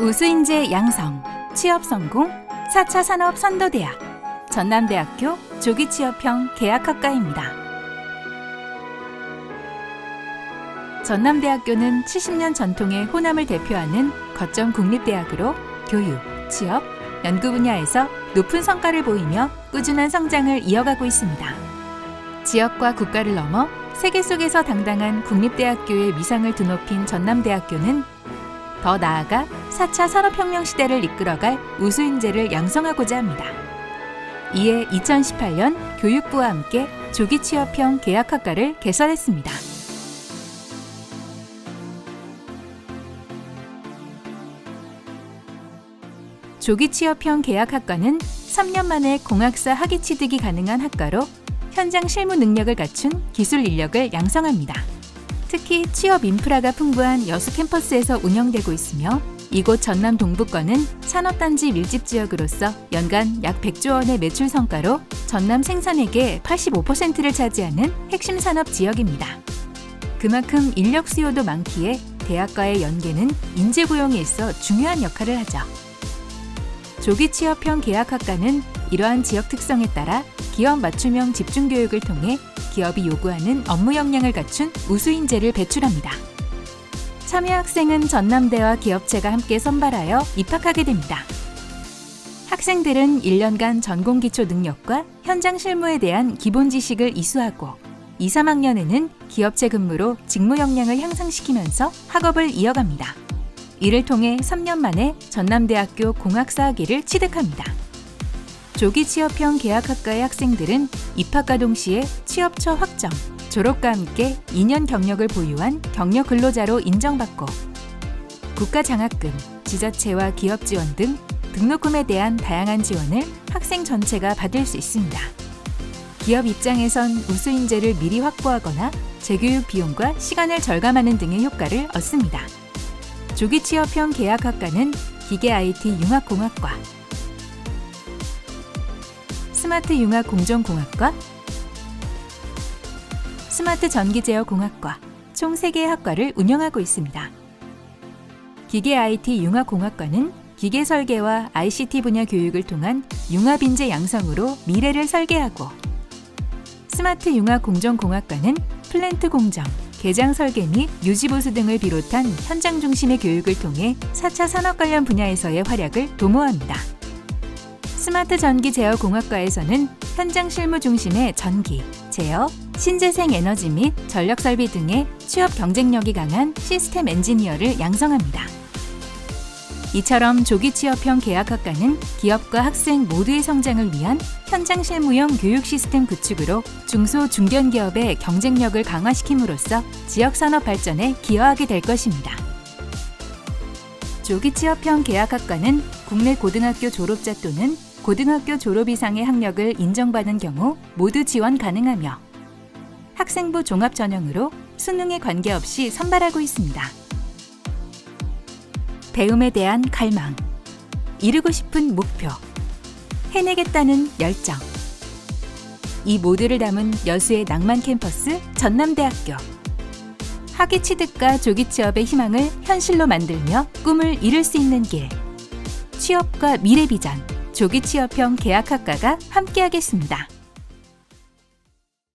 우수인재 양성, 취업 성공, 4차 산업 선도대학, 전남대학교 조기취업형 계약학과입니다. 전남대학교는 70년 전통의 호남을 대표하는 거점 국립대학으로 교육, 취업, 연구 분야에서 높은 성과를 보이며 꾸준한 성장을 이어가고 있습니다. 지역과 국가를 넘어 세계 속에서 당당한 국립대학교의 위상을 드높인 전남대학교는 더 나아가 4차 산업혁명 시대를 이끌어갈 우수 인재를 양성하고자 합니다. 이에 2018년 교육부와 함께 조기 취업형 계약학과를 개설했습니다. 조기 취업형 계약학과는 3년 만에 공학사 학위 취득이 가능한 학과로 현장 실무 능력을 갖춘 기술 인력을 양성합니다. 특히 취업 인프라가 풍부한 여수 캠퍼스에서 운영되고 있으며 이곳 전남 동부권은 산업단지 밀집 지역으로서 연간 약 100조 원의 매출 성과로 전남 생산액의 85%를 차지하는 핵심 산업 지역입니다. 그만큼 인력 수요도 많기에 대학과의 연계는 인재 고용에 있어 중요한 역할을 하죠. 조기 취업형 계약학과는 이러한 지역 특성에 따라 기업 맞춤형 집중 교육을 통해 기업이 요구하는 업무 역량을 갖춘 우수 인재를 배출합니다. 참여 학생은 전남대와 기업체가 함께 선발하여 입학하게 됩니다. 학생들은 1년간 전공 기초 능력과 현장 실무에 대한 기본 지식을 이수하고 2, 3학년에는 기업체 근무로 직무 역량을 향상시키면서 학업을 이어갑니다. 이를 통해 3년 만에 전남대학교 공학사 학위를 취득합니다. 조기 취업형 계약학과의 학생들은 입학과 동시에 취업처 확정, 졸업과 함께 2년 경력을 보유한 경력 근로자로 인정받고 국가 장학금, 지자체와 기업 지원 등 등록금에 대한 다양한 지원을 학생 전체가 받을 수 있습니다. 기업 입장에선 우수 인재를 미리 확보하거나 재교육 비용과 시간을 절감하는 등의 효과를 얻습니다. 조기 취업형 계약학과는 기계 IT 융합공학과, 스마트 융합 공정공학과, 스마트 전기 제어 공학과 총 3개의 학과를 운영하고 있습니다. 기계 IT 융합 공학과는 기계 설계와 ICT 분야 교육을 통한 융합 인재 양성으로 미래를 설계하고 스마트 융합 공정공학과는 플랜트 공정, 개장 설계 및 유지 보수 등을 비롯한 현장 중심의 교육을 통해 4차 산업 관련 분야에서의 활약을 도모합니다. 스마트 전기 제어 공학과에서는 현장 실무 중심의 전기, 제어, 신재생 에너지 및 전력 설비 등의 취업 경쟁력이 강한 시스템 엔지니어를 양성합니다. 이처럼 조기 취업형 계약학과는 기업과 학생 모두의 성장을 위한 현장 실무형 교육 시스템 구축으로 중소 중견 기업의 경쟁력을 강화시킴으로써 지역 산업 발전에 기여하게 될 것입니다. 조기 취업형 계약학과는 국내 고등학교 졸업자 또는 고등학교 졸업 이상의 학력을 인정받은 경우 모두 지원 가능하며 학생부 종합 전형으로 수능에 관계없이 선발하고 있습니다. 배움에 대한 갈망, 이루고 싶은 목표, 해내겠다는 열정. 이 모두를 담은 여수의 낭만 캠퍼스 전남대학교. 학위 취득과 조기 취업의 희망을 현실로 만들며 꿈을 이룰 수 있는 길. 취업과 미래 비전, 조기 취업형 계약학과가 함께하겠습니다.